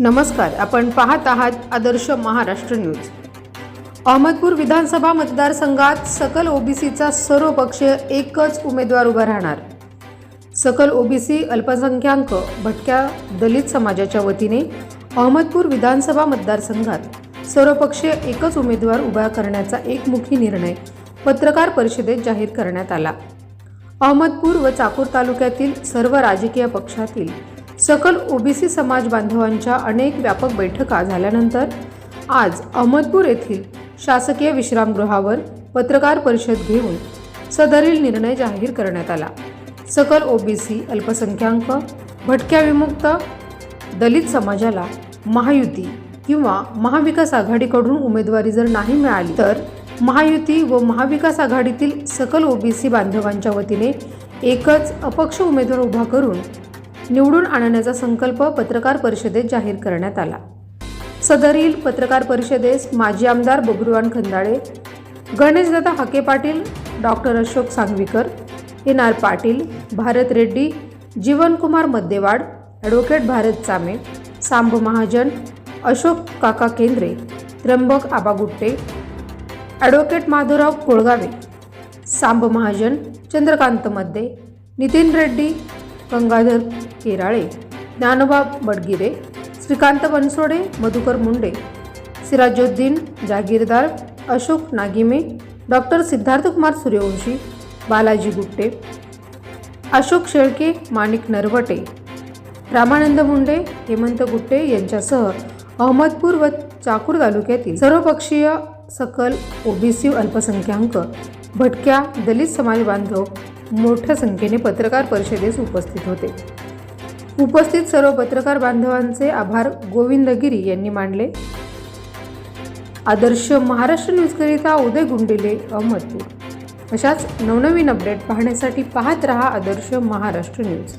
नमस्कार आपण पाहत आहात आदर्श महाराष्ट्र न्यूज. अहमदपूर विधानसभा मतदारसंघात सकल ओबीसीचा सर्व पक्ष एकच उमेदवार उभा राहणार. सकल ओबीसी अल्पसंख्याक भटक्या दलित समाजाच्या वतीने अहमदपूर विधानसभा मतदारसंघात सर्वपक्षीय एकच उमेदवार उभा करण्याचा एकमुखी निर्णय पत्रकार परिषदेत जाहीर करण्यात आला. अहमदपूर व चाकूर तालुक्यातील सर्व राजकीय पक्षातील सकल ओबीसी समाज बांधवांच्या अनेक व्यापक बैठका झाल्यानंतर आज अहमदपूर येथील शासकीय विश्रामगृहावर पत्रकार परिषद घेऊन सदरील निर्णय जाहीर करण्यात आला. सकल ओबीसी अल्पसंख्याक भटक्या विमुक्त दलित समाजाला महायुती किंवा महाविकास आघाडीकडून उमेदवारी जर नाही मिळाली तर महायुती व महाविकास आघाडीतील सकल ओबीसी बांधवांच्या वतीने एकच अपक्ष उमेदवार उभा करून निवडून आणण्याचा संकल्प पत्रकार परिषदेत जाहीर करण्यात आला. सदरील पत्रकार परिषदेस माजी आमदार Babruvan Khandale Ganeshdada Hake Patil doctor Ashok Sangvikar N R Patil Bharat Reddy Jeevankumar Maddewad advocate Bharat Chame Samb Mahajan Ashok Kaka Kendre Trimbak Aba Gutte advocate Madhavrao Kolgave Samb Mahajan Chandrakant मध्ये Nitin Reddy Gangadhar Kerale Dnyanoba Badgire Shrikant Bansode Madhukar Munde Sirajuddin Jagirdar Ashok Nagime doctor Siddharthkumar Suryavanshi Balaji Gutte Ashok Shelke Manik Narwate Ramanand Munde Hemant Gutte यांच्यासह अहमदपूर व चाकूर तालुक्यातील सर्वपक्षीय सकल OBC अल्पसंख्याक भटक्या दलित समाज बांधव मोठ्या संख्येने पत्रकार परिषदेस उपस्थित होते. उपस्थित सर्व पत्रकार बांधवांचे आभार गोविंदगिरी यांनी मानले. आदर्श महाराष्ट्र न्यूजकरिता उदय गुंडिले अहमदपूर. अशाच नवनवीन अपडेट पाहण्यासाठी पाहत रहा आदर्श महाराष्ट्र न्यूज.